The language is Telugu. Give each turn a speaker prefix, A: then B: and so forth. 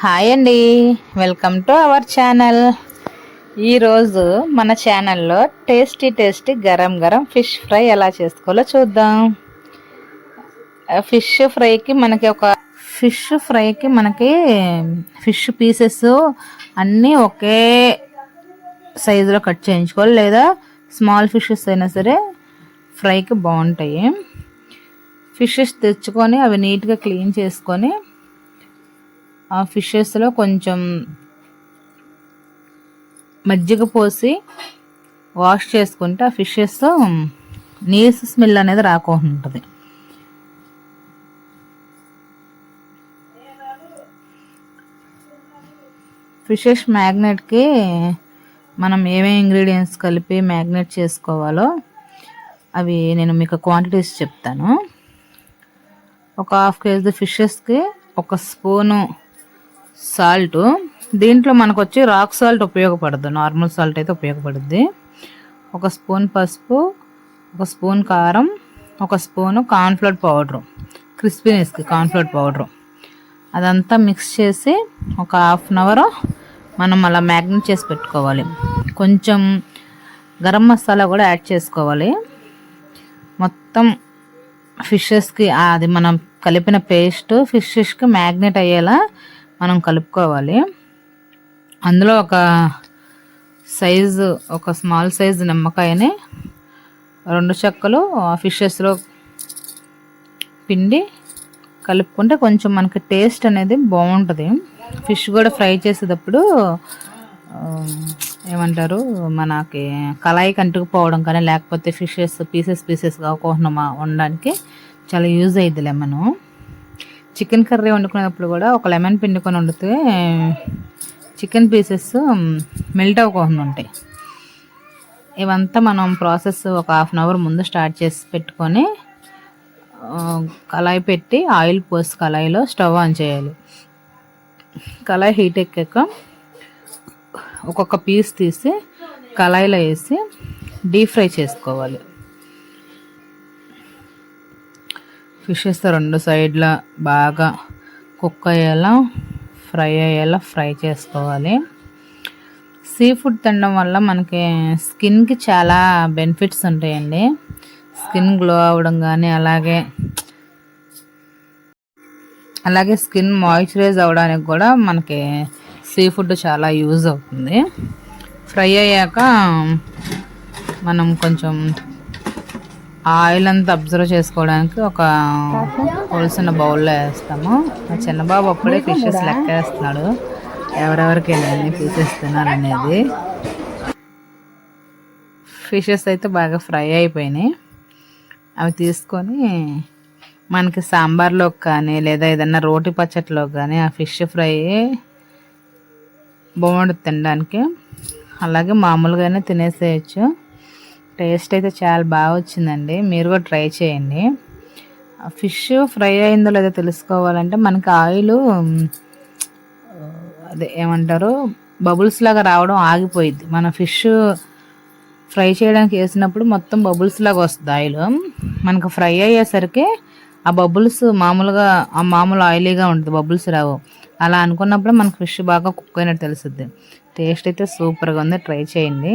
A: హాయ్ అండి. Welcome to our channel. ఈరోజు మన ఛానల్లో టేస్టీ టేస్టీ గరం గరం ఫిష్ ఫ్రై ఎలా చేసుకోవాలో చూద్దాం. ఫిష్ ఫ్రైకి మనకి ఒక ఫిష్ ఫ్రైకి మనకి ఫిష్ పీసెస్ అన్నీ ఒకే సైజులో కట్ చేయించుకోవాలి. లేదా స్మాల్ ఫిషెస్ అయినా సరే ఫ్రైకి బాగుంటాయి. ఫిషెస్ తెచ్చుకొని అవి నీట్గా క్లీన్ చేసుకొని ఆ ఫిషెస్లో కొంచెం మజ్జిగ పోసి వాష్ చేసుకుంటే ఆ ఫిషెస్ నీసు స్మెల్ అనేది రాకుండా ఉంటుంది ఫిషెస్ మ్యాగ్నెట్కి మనం ఏమేమి ఇంగ్రీడియంట్స్ కలిపి మ్యాగ్నెట్ చేసుకోవాలో అవి నేను మీకు క్వాంటిటీస్ చెప్తాను. ఒక హాఫ్ కేజీ ఫిషెస్కి ఒక స్పూను సాల్ట్. దీంట్లో మనకు వచ్చి రాక్ సాల్ట్ ఉపయోగపడదు. నార్మల్ సాల్ట్ అయితే ఉపయోగపడుద్ది. ఒక స్పూన్ పసుపు ఒక స్పూన్ కారం ఒక స్పూను కార్న్ఫ్లోర్ పౌడరు. క్రిస్పీనెస్కి కార్న్ఫ్లోర్ పౌడరు. అదంతా మిక్స్ చేసి ఒక హాఫ్ అన్ అవర్ మనం అలా మ్యాగ్నెట్ చేసి పెట్టుకోవాలి. కొంచెం గరం మసాలా కూడా యాడ్ చేసుకోవాలి. మొత్తం ఫిషెస్కి అది మనం కలిపిన పేస్ట్ ఫిషెస్కి మ్యాగ్నెట్ అయ్యేలా మనం కలుపుకోవాలి. అందులో ఒక సైజు ఒక స్మాల్ సైజు నిమ్మకాయని రెండు చెక్కలు ఫిషెస్లో పిండి కలుపుకుంటే కొంచెం మనకి టేస్ట్ అనేది బాగుంటుంది. ఫిష్ కూడా ఫ్రై చేసేటప్పుడు ఏమంటారు మనకి కళాయి కంటుకుపోవడం కానీ లేకపోతే ఫిషెస్ పీసెస్ పీసెస్ కాకుండా ఉండడానికి చాలా యూజ్ అయ్యిద్ది లెమన్ చికెన్ కర్రీ వండుకునేటప్పుడు కూడా ఒక లెమన్ పిండుకొని వండితే చికెన్ పీసెస్ మెల్ట్ అవ్వకుండా ఉంటాయి. ఇవంతా మనం ప్రాసెస్ ఒక హాఫ్ అన్ అవర్ ముందు స్టార్ట్ చేసి పెట్టుకొని కళాయి పెట్టి ఆయిల్ పోసి కళాయిలో స్టవ్ ఆన్ చేయాలి. కళాయి హీట్ ఎక్కాక ఒక్కొక్క పీస్ తీసి కళాయిలో వేసి డీప్ ఫ్రై చేసుకోవాలి. ఫిషెస్ రెండు సైడ్ల బాగా కుక్ అయ్యేలా ఫ్రై అయ్యేలా ఫ్రై చేసుకోవాలి. సీ ఫుడ్ తినడం వల్ల మనకి స్కిన్కి చాలా బెనిఫిట్స్ ఉంటాయండి. స్కిన్ గ్లో అవ్వడం కానీ అలాగే అలాగే స్కిన్ మాయిశ్చరైజ్ అవ్వడానికి కూడా మనకి సీ ఫుడ్ చాలా యూజ్ అవుతుంది. ఫ్రై అయ్యాక మనం కొంచెం ఆయిల్ అంతా అబ్జర్వ్ చేసుకోవడానికి ఒక పొలిసిన బౌల్లో వేస్తాము. మా చిన్నబాబు అప్పుడే ఫిషెస్ లెక్క వేస్తున్నాడు. ఎవరెవరికి ఎన్ని పీసెస్ తినాలనేది. ఫిషెస్ అయితే బాగా ఫ్రై అయిపోయినాయి. అవి తీసుకొని మనకి సాంబార్లోకి కానీ లేదా ఏదన్నా రోటి పచ్చట్లో కానీ ఆ ఫిష్ ఫ్రై బాగుంటుంది తినడానికి. అలాగే మామూలుగానే తినేసేయచ్చు. టేస్ట్ అయితే చాలా బాగా వచ్చిందండి. మీరు కూడా ట్రై చేయండి. ఆ ఫిష్ ఫ్రై అయిందో లేదో తెలుసుకోవాలంటే మనకి ఆయిల్ అదే ఏమంటారు బబుల్స్ లాగా రావడం ఆగిపోయింది మన ఫిష్ ఫ్రై చేయడానికి వేసినప్పుడు మొత్తం బబుల్స్ లాగా వస్తుంది ఆయిల్. మనకు ఫ్రై అయ్యేసరికి ఆ బబుల్స్ మామూలుగా ఆ మామూలు ఆయిలీగా ఉంటుంది బబుల్స్ రావు. అలా అనుకున్నప్పుడు మనకు ఫిష్ బాగా కుక్ అయినట్టు తెలుస్తుంది. టేస్ట్ అయితే సూపర్గా ఉంది ట్రై చేయండి.